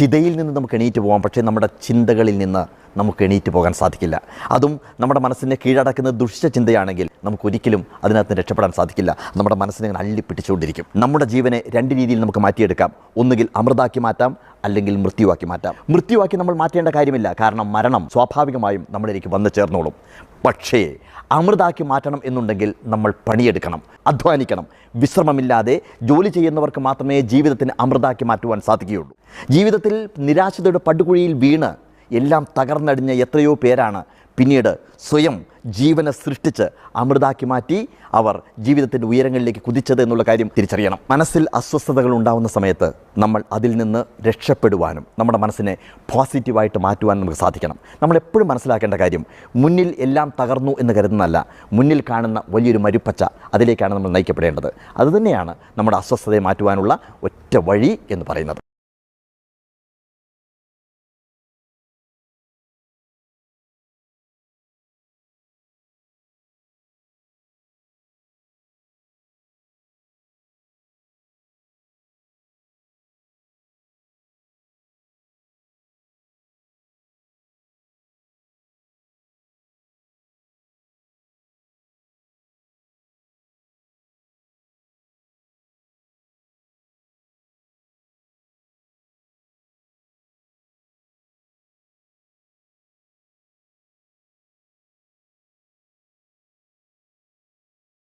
ചിതയിൽ നിന്ന് നമുക്ക് എണീറ്റ് പോകാം. പക്ഷേ നമ്മുടെ ചിന്തകളിൽ നിന്ന് നമുക്ക് എണീറ്റ് പോകാൻ സാധിക്കില്ല. അതും നമ്മുടെ മനസ്സിനെ കീഴടക്കുന്ന ദുഷ്ട ചിന്തയാണെങ്കിൽ നമുക്കൊരിക്കലും അതിനകത്ത് രക്ഷപ്പെടാൻ സാധിക്കില്ല. നമ്മുടെ മനസ്സിനെ അള്ളി അള്ളിപ്പിടിച്ചുകൊണ്ടിരിക്കും. നമ്മുടെ ജീവനെ രണ്ട് രീതിയിൽ നമുക്ക് മാറ്റിയെടുക്കാം. ഒന്നുകിൽ അമൃതാക്കി മാറ്റാം അല്ലെങ്കിൽ മൃത്യുവാക്കി മാറ്റാം. മൃത്യുവാക്കി നമ്മൾ മാറ്റേണ്ട കാര്യമില്ല. കാരണം മരണം സ്വാഭാവികമായും നമ്മളിലേക്ക് വന്നു ചേർന്നോളും. പക്ഷേ അമൃതാക്കി മാറ്റണം എന്നുണ്ടെങ്കിൽ നമ്മൾ പണിയെടുക്കണം അധ്വാനിക്കണം. വിശ്രമമില്ലാതെ ജോലി ചെയ്യുന്നവർക്ക് മാത്രമേ ജീവിതത്തിന് അമൃതാക്കി മാറ്റുവാൻ സാധിക്കുകയുള്ളൂ. ജീവിതത്തിൽ നിരാശതയുടെ പടുകുഴിയിൽ വീണ് എല്ലാം തകർന്നടിഞ്ഞ എത്രയോ പേരാണ് പിന്നീട് സ്വയം ജീവനെ സൃഷ്ടിച്ച് അമൃതാക്കി മാറ്റി അവർ ജീവിതത്തിന്റെ ഉയരങ്ങളിലേക്ക് കുതിച്ചത് എന്നുള്ള കാര്യം തിരിച്ചറിയണം. മനസ്സിൽ അസ്വസ്ഥതകൾ ഉണ്ടാവുന്ന സമയത്ത് നമ്മൾ അതിൽ നിന്ന് രക്ഷപ്പെടുവാനും നമ്മുടെ മനസ്സിനെ പോസിറ്റീവായിട്ട് മാറ്റുവാനും നമുക്ക് സാധിക്കണം. നമ്മൾ എപ്പോഴും മനസ്സിലാക്കേണ്ട കാര്യം മുന്നിൽ എല്ലാം തകർന്നു എന്ന് കരുതുന്നതല്ല മുന്നിൽ കാണുന്ന വലിയൊരു മരുപ്പച്ച അതിലേക്കാണ് നമ്മൾ നയിക്കപ്പെടേണ്ടത്. അതുതന്നെയാണ് നമ്മുടെ അസ്വസ്ഥതയെ മാറ്റുവാനുള്ള ഒറ്റ വഴി എന്ന് പറയുന്നത്.